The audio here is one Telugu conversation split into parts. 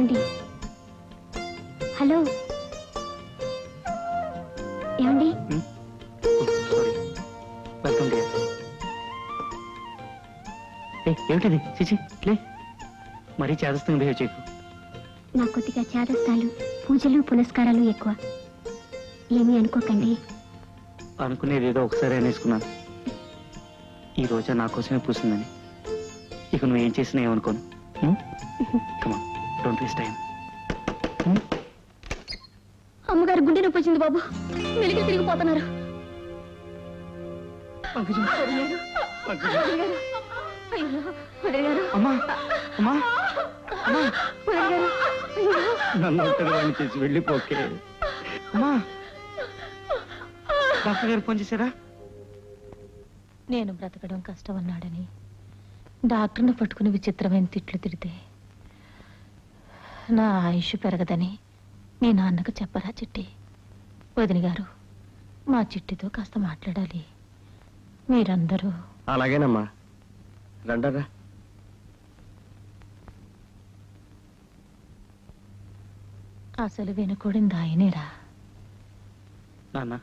ఏమండి? హలో? ఏమండి? సారీ వెల్కమ్ డియర్ ఏమిటిది? చిచి లే. మరీ చేదస్తుంది బిహేవ్ చేయకు. నా కొద్దిగా చేదస్తాలు పూజలు పునస్కారాలు ఎక్కువ. ఏమీ అనుకోకండి. అనుకునేది ఏదో ఒకసారి అనేసుకున్నాను. ఈ రోజా నా కోసమే పూసిందని. ఇక నువ్వు ఏం చేసినా ఏమనుకోను. కమా డోంట్ వేస్ట్ టైం అమ్మగారు గుండె నొప్పి వచ్చింది బాబు. వెలిగి తిరిగిపోతున్నారు. గారు, అమ్మా అమ్మా. నన్ను చేసి వెళ్ళిపోకే. అమ్మా డాక్టర్ గారు ఫోన్ చేశారా? నేను బ్రతకడం కష్టం అన్నాడని డాక్టర్ను పట్టుకుని విచిత్రమైన తిట్లు తిడితే నా ఆయుష్ పెరగదని మీ నాన్నకు చెప్పరా చిట్టి? వదిన గారు మా చిట్టితో కాస్త మాట్లాడాలి. మీరందరూ అలాగేనమ్మా. రండరా. అసలు వినకూడింది ఆయనేరా. నాన్న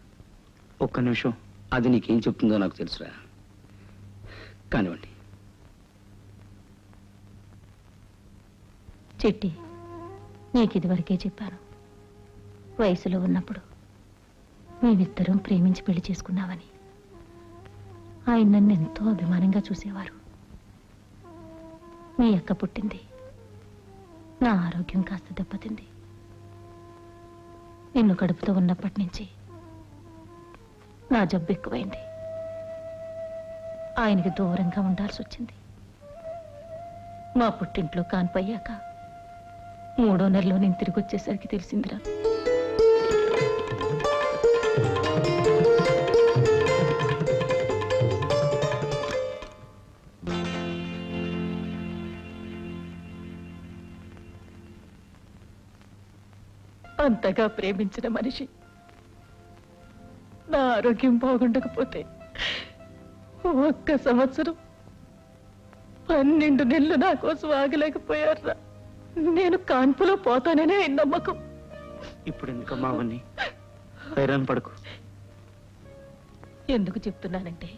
ఒక్క నిమిషం. అది నీకేం చెప్తుందో నాకు తెలుసురా. కానివ్వండి. చిట్టి నీకు ఇదివరకే చెప్పాను. వయసులో ఉన్నప్పుడు మేమిద్దరం ప్రేమించి పెళ్ళి చేసుకున్నామని. ఆయన నన్ను ఎంతో అభిమానంగా చూసేవారు. మీ అక్క పుట్టింది. నా ఆరోగ్యం కాస్త దెబ్బతింది. నిన్ను కడుపుతో ఉన్నప్పటి నుంచి నా జబ్బు ఎక్కువైంది. ఆయనకి దూరంగా ఉండాల్సి వచ్చింది మా పుట్టింట్లో కాన్పయ్యాక మూడో నెలలో నేను తిరిగి వచ్చేసరికి తెలిసిందిరా. అంతగా ప్రేమించిన మనిషి నా ఆరోగ్యం బాగుండకపోతే ఒక్క సంవత్సరం పన్నెండు నెలలు నా కోసం ఆగలేకపోయారా నేను కాన్పులో పోతాననే నమ్మకం. ఇప్పుడు ఎందుకమ్మా అవన్నీ? హైరాన్ పడకు. ఎందుకు చెప్తున్నానంటే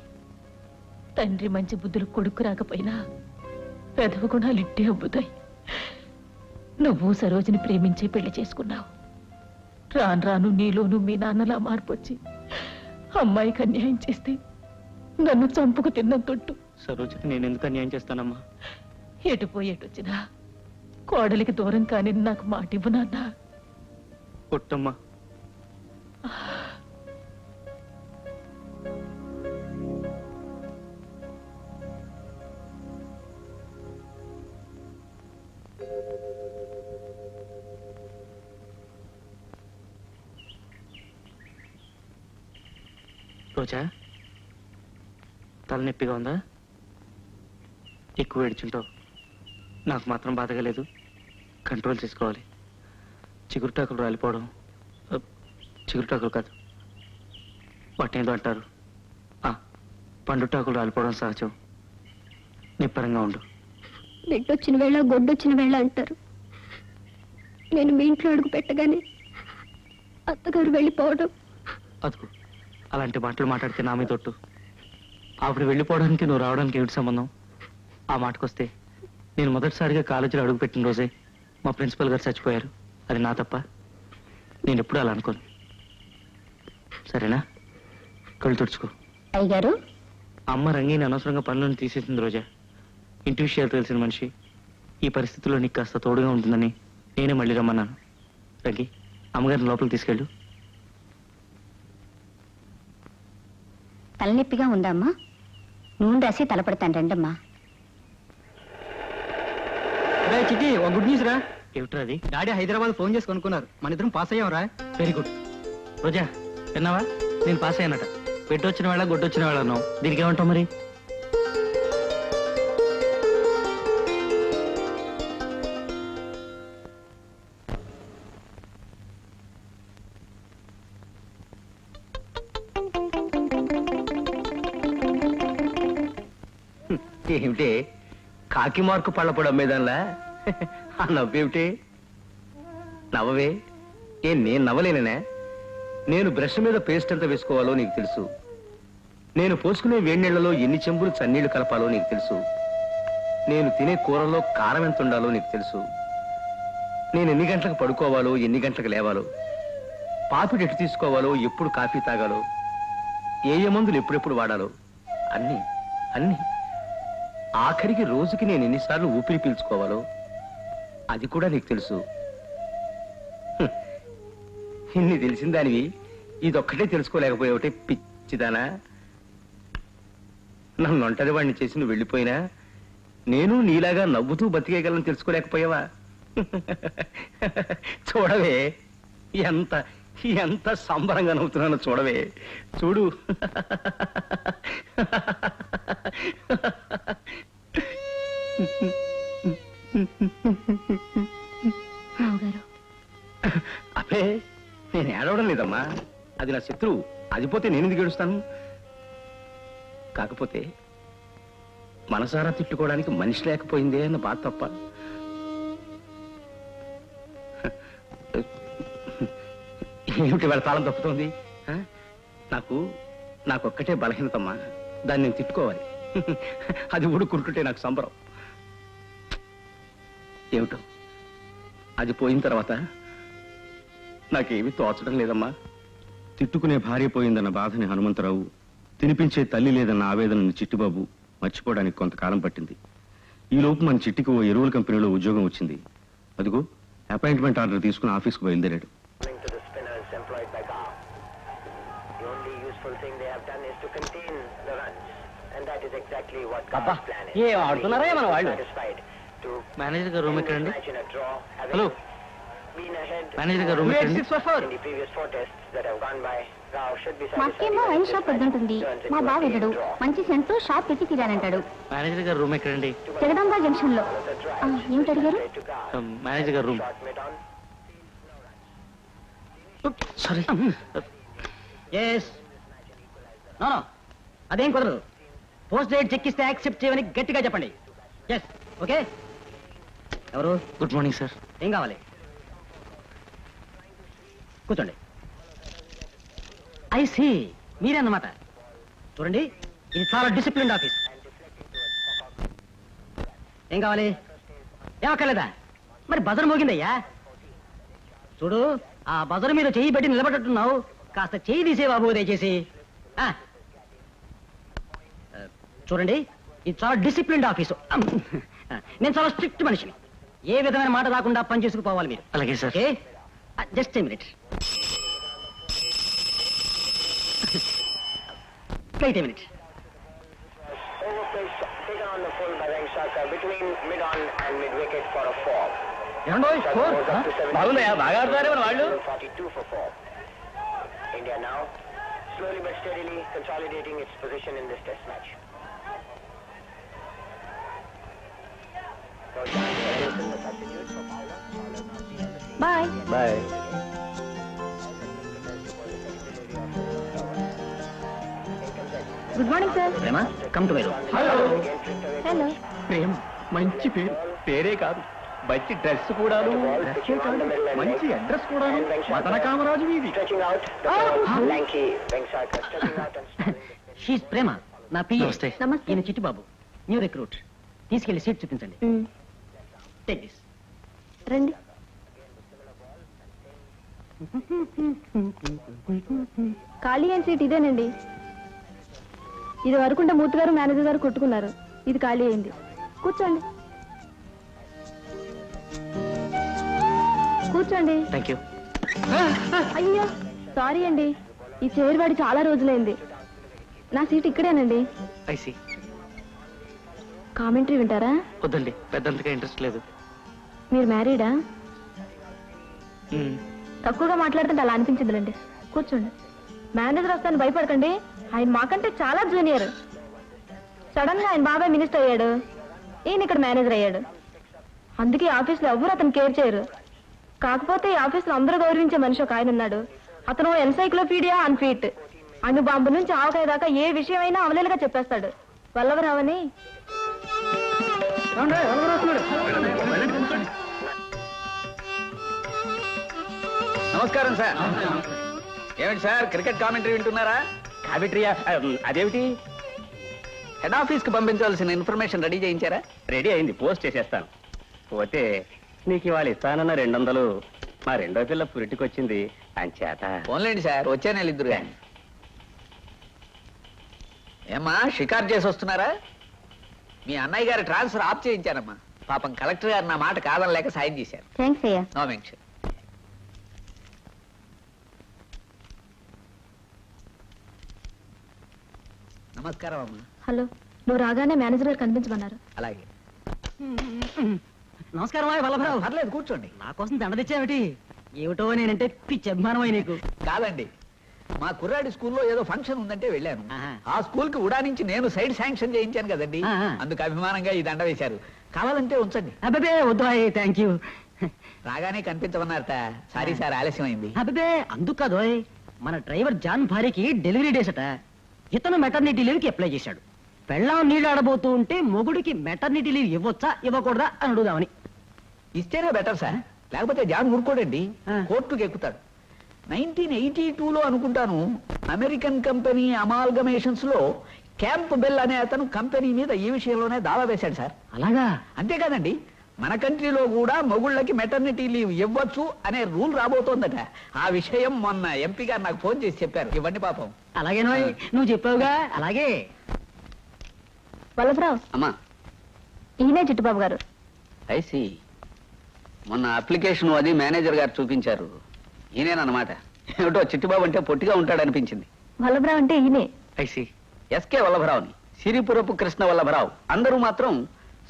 తండ్రి మంచి బుద్ధులు కొడుకు రాకపోయినా పెదవ గుణాలు ఇట్టే అబ్బుతాయి. నువ్వు సరోజిని ప్రేమించి పెళ్ళి చేసుకున్నావు. రాను రాను నీలోను మీ నాన్నలా మార్పు వచ్చి అమ్మాయికి అన్యాయం చేస్తే నన్ను చంపుకు తిన్నంతొట్టు సరోజకి నేను ఎందుకు అన్యాయం చేస్తానమ్మా? ఎటు పోయి ఎటు వచ్చినా కోడలికి దూరం కానీ నాకు మాట ఇవ్వు నాన్న. కొట్టమ్మా రోజా తలనొప్పిగా ఉందా? ఎక్కువ ఏడ్చుంటావు. నాకు మాత్రం బాధగా లేదు. కంట్రోల్ చేసుకోవాలి. చిగురుటాకులు రాలిపోవడం చిగురుటాకులు కాదు. వాటిని ఏదో అంటారు పండుటాకులు రాలిపోవడం సహజం. నిప్పరంగా ఉండు. నెట్టొచ్చిన వేళ గొడ్డొచ్చిన వేళ అంటారు. నేను మీ ఇంట్లో అడుగు పెట్టగానే అత్తగారు వెళ్ళిపోవడం. అదుకు అలాంటి మాటలు మాట్లాడితే నా మీద తొట్టు ఆవిడ వెళ్ళిపోవడానికి నువ్వు రావడానికి ఏమిటి సంబంధం? ఆ మాటకొస్తే నేను మొదటిసారిగా కాలేజీలో అడుగుపెట్టిన రోజే మా ప్రిన్సిపల్ గారు చచ్చిపోయారు. అది నా తప్ప నేను ఎప్పుడూ అలా అనుకోను. సరేనా? కళ్ళు తుడుచుకో. అయ్యగారు అమ్మ రంగీని అనవసరంగా పనులను తీసేసింది రోజా. ఇంటి విషయాలు తెలిసిన మనిషి. ఈ పరిస్థితుల్లో నీకు కాస్త తోడుగా ఉంటుందని నేనే మళ్ళీ రమ్మన్నాను. రంగి అమ్మగారిని లోపలికి తీసుకెళ్ళు. తలనొప్పిగా ఉందమ్మా నూనె రాసి తలపడతాను రండమ్మా. చిట్టి ఒక గుడ్ న్యూస్ రా. ఏమిట్రా అది? డాడీ హైదరాబాద్ ఫోన్ చేసి కొనుక్కున్నారు. మన ఇద్దరం పాస్ అయ్యాం రా. Very good. రోజా విన్నావా? నేను పాస్ అయ్యానట. పెట్టొచ్చిన వేళ గొడ్డొచ్చిన వేళ అన్నావు. దీనికి ఏమంటావు మరి? కాకి మార్కు పళ్ళపొడి అమ్మేదానిలా ఆ నవ్వేమిటి? నవ్వవే? ఏ నేను నవ్వలేననే? నేను బ్రష్ మీద పేస్ట్ ఎంత వేసుకోవాలో నీకు తెలుసు. నేను పోసుకునే వేడినీళ్ళలో ఎన్ని చెంబులు చన్నీళ్ళు కలపాలో నీకు తెలుసు. నేను తినే కూరలో కారం ఎంత ఉండాలో నీకు తెలుసు. నేను ఎన్ని గంటలకు పడుకోవాలో ఎన్ని గంటలకు లేవాలో. పాపిడి ఎటు తీసుకోవాలో ఎప్పుడు కాఫీ తాగాలో. ఏ ఏ మందులు ఎప్పుడెప్పుడు వాడాలో. అన్నీ అన్నీ. ఆఖరికి రోజుకి నేను ఎన్నిసార్లు ఊపిరి పీల్చుకోవాలో? అది కూడా నీకు తెలుసు. ఇన్ని తెలిసిన దానివి? ఇదొక్కటే తెలుసుకోలేకపోయావుటే పిచ్చిదానా. నన్ను ఒంటరి వాడిని చేసి నువ్వు వెళ్ళిపోయినా నేను నీలాగా నవ్వుతూ బతికేయగలను తెలుసుకోలేకపోయావా? చూడవే ఎంత ఎంత సంబరంగా నవ్వుతున్నానో చూడవే. చూడు. అబ్బే నేను ఏడవడం లేదమ్మా. అది నా శత్రువు. అది పోతే నేను ఎందుకు ఏడుస్తాను? కాకపోతే మనసారా తిట్టుకోవడానికి మనిషి లేకపోయిందే అన్న బాధ తప్ప ఏమిటి వాళ్ళ తాళం తప్పుతోంది ఆ? నాకు నాకొక్కటే బలహీనతమ్మా. దాన్ని నేను తిట్టుకోవాలి. అది ఊడుకుంటుంటే నాకు సంబరం. ఏమిటో? అది పోయిన తర్వాత నాకేమీ తోచడం లేదమ్మా. తిట్టుకునే భార్య పోయిందన్న బాధని హనుమంతరావు తినిపించే తల్లి లేదన్న ఆవేదనని చిట్టిబాబు మర్చిపోవడానికి కొంతకాలం పట్టింది. ఈ లోపు మన చిట్టికి ఓ ఎరువుల కంపెనీలో ఉద్యోగం వచ్చింది. అదిగో అపాయింట్మెంట్ ఆర్డర్ తీసుకుని ఆఫీస్కు బయలుదేరాడు. అబ్బా. ఏం ఆడుతున్నారా మన వాళ్ళు? మేనేజర్ గారు రూమ్ ఎక్కడండి హలో మేనేజర్ గారు రూమ్ ఎక్కడండి in the previous four tests that have gone by. Gao should be satisfied. మాకేమో వైన్ షాప్ వద్దంటుంది మా బావ వెళ్ళడు. మంచి సెంటు షాప్ పెట్టి తీరానంటాడు మేనేజర్ గారు రూమ్ ఎక్కడండి జగదాంబ జంక్షన్లో ఏమిటి అడిగారు. మేనేజర్ గారు రూమ్. సారీ ఎస్ అదేం కుదరదు. పోస్ట్ డేట్ చెక్ ఇస్తే యాక్సెప్ట్ చేయమని గట్టిగా చెప్పండి. ఎస్ ఓకే ఎవరు? గుడ్ మార్నింగ్ సార్ ఏం కావాలి? కూర్చోండి. ఐ సి మీరే అన్నమాట. చూడండి ఇది చాలా డిసిప్లిన్ ఆఫీస్ ఏం కావాలి? ఏమక్కర్లేదా మరి బజర్ మోగిందయ్యా? చూడు ఆ బజర్ మీద చెయ్యి పెట్టి నిలబడట్టున్నావు కాస్త చెయ్యి తీసే బాబు దయచేసి. చూడండి ఇది చాలా డిసిప్లిన్డ్ ఆఫీసు. నేను చాలా స్ట్రిక్ట్ మనిషిని ఏ విధమైన మాట రాకుండా పని చేసుకుపోవాలి మీరు అలాగే sir okay just a minute wait a minute. బాగున్నాయా బాగా ఆడుతున్నారే మన వాళ్ళు 42 for four. India now slowly but steadily consolidating its position in this test match. Bye bye good morning sir Prema come to my room hello Prema మంచి పేరు. పేరే కాదు. మంచి డ్రెస్ కూడాను. డ్రెస్సే కాదు మంచి అడ్రస్ కూడాను. మదన కామరాజు వీధి. షీస్ ప్రేమ నా పిఏ నమస్తే. నమస్తే. ఈయన చిట్టిబాబు. న్యూ రిక్రూట్ తీసుకెళ్ళి సీట్ చూపించండి. టేక్ దిస్ రండి. ఖాళీ అయిన సీట్ ఇదేనండి. ఇది వరకుంటే మూర్తి గారు మేనేజర్ గారు కొట్టుకున్నారు. ఇది ఖాళీ అయింది. కూర్చోండి. కూర్చోండి. థ్యాంక్ యూ అయ్యో సారీ అండి. ఈ చైర్ వాడి చాలా రోజులైంది. నా సీట్ ఇక్కడేనండి. ఐసి కామెంటరీ వింటారా? వద్దండి పెద్దంతగా ఇంట్రెస్ట్ లేదు. మీరు మ్యారీడా? మ్మ్. తక్కువగా మాట్లాడుతుంటే అలా అనిపించదులేండి. కూర్చోండి. మేనేజర్ వస్తాను భయపడకండి. ఆయన మాకంటే చాలా జూనియర్. సడన్గా ఆయన బాబాయ్ మినిస్టర్ అయ్యాడు. ఈయన ఇక్కడ మేనేజర్ అయ్యాడు. అందుకే ఆఫీస్లో ఎవరు అతను కేర్ చేయరు. కాకపోతే ఈ ఆఫీస్లో అందరూ గౌరవించే మనిషి ఒక ఆయన ఉన్నాడు. అతను ఎన్సైక్లోపీడియా అన్ఫీట్ అణు బాంబు నుంచి ఆవకాయ దాకా ఏ విషయమైనా అవలేలుగా చెప్పేస్తాడు. వల్లవరావని నమస్కారం సార్. ఏమిటి సార్ క్రికెట్ కామెంటరీ వింటున్నారా? కామెంటరీయా అదేమిటి? హెడ్ ఆఫీస్కి పంపించాల్సిన ఇన్ఫర్మేషన్ రెడీ చేయించారా? రెడీ అయింది పోస్ట్ చేసేస్తాను. పోతే నీకు ఇవాళ ఇస్తానన్న రెండు వందలు మా రెండో పిల్ల పురిటికొచ్చింది అంచేత. పోన్లేండి సార్ వచ్చే నెల ఇద్దరు. కానీ ఏమ్మా షికారు చేసి వస్తున్నారా? మీ అన్నయ్య గారి ట్రాన్స్ఫర్ ఆఫ్ చేయించానమ్మా. పాపం కలెక్టర్ గారు నా మాట కాదనలేక సాయం చేశారు. థ్యాంక్స్ అయ్యా. No mention. నమస్కారం అమ్మా. హలో నువ్వు రాగానే మేనేజర్ గారు కనిపించమన్నారు. అలాగే. నమస్కారం అయ్య వల్లభరావు. పర్లేదు కూర్చోండి. నా కోసం దండ తెచ్చావిటి ఏమిటో నేనంటే పిచ్చి అభిమానమై నీకు. కాదండి. మా కుర్రాడి స్కూల్లో ఏదో ఫంక్షన్ ఉందంటే వెళ్ళాను. ఆ స్కూల్కి ఉడానించి నేను సైడ్ శాంక్షన్ చేయించాను కదండి. అందుకు అభిమానంగా ఈ దండ వేశారు. కావాలంటే ఉంచండి. అబ్బే వద్దు థ్యాంక్ యూ రాగానే కనిపించమన్నారట. సారీ సార్ ఆలస్యమైంది. అబ్బే అందుకు కాదోయ్ మన డ్రైవర్ జాన్ భార్యకి డెలివరీ డేస్ అట. ఇతను మెటర్నిటీ లీవ్కి అప్లై చేశాడు. పెళ్ళాం నీళ్ళు ఆడబోతూ ఉంటే మొగుడికి మెటర్నిటీ లీవ్ ఇవ్వొచ్చా ఇవ్వకూడదా అని అడుగుదామని. ఇస్తేనే బెటర్ సార్ లేకపోతే జాన్ ఊరుకోడండి. కోర్టుకు ఎక్కుతాడు. నైన్టీన్ ఎయిటీ టూలో అనుకుంటాను అమెరికన్ కంపెనీ అమాల్గమేషన్స్లో క్యాంప్ బెల్ అనే అతను కంపెనీ మీద ఈ విషయంలోనే దావా వేశాడు సార్ అలాగా? అంతేకాదండి మన కంట్రీలో కూడా మొగుళ్ళకి మెటర్నిటీ లీవ్ ఇవ్వచ్చు అనే రూల్ రాబోతోందట. ఆ విషయం మొన్న ఎంపీ గారు నాకు ఫోన్ చేసి చెప్పారు. ఇవ్వండి పాపం. అలాగేనోయ్ నువ్వు చెప్పావుగా? అలాగే. వల్లభరావు. అమ్మా. ఈయనే చిట్టుబాబు గారు. ఐసి మొన్న అప్లికేషన్ అది మేనేజర్ గారు చూపించారు. ఈయనేనమాట ఏమిటో చిట్టిబాబు అంటే పొట్టిగా ఉంటాడనిపించింది. వల్లభరావు అంటే ఈయనే. ఐసి ఎస్కే వల్లభరావుని. సిరిపురపు కృష్ణ వల్లభరావు అందరూ మాత్రం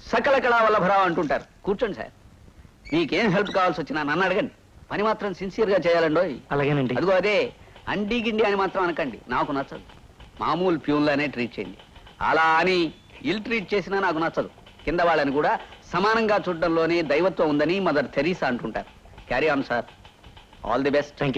సకల కళా వల్లభరావు అంటుంటారు. కూర్చోండి సార్. మీకేం హెల్ప్ కావాల్సి వచ్చినా నన్ను అడగండి. పని మాత్రం సిన్సియర్గా చేయాలండోయ్ అలాగేనండి. అదిగో అదే అండి గిండి అని మాత్రం అనకండి. నాకు నచ్చదు. మామూలు ప్యూన్లానే ట్రీట్ చేయండి. అలా అని ఇల్ ట్రీట్ చేసినా నాకు నచ్చదు. కింద వాళ్ళని కూడా సమానంగా చూడడంలోనే దైవత్వం ఉందని మదర్ తెరీసా అంటుంటారు. Carry on sir. All the best. Thank you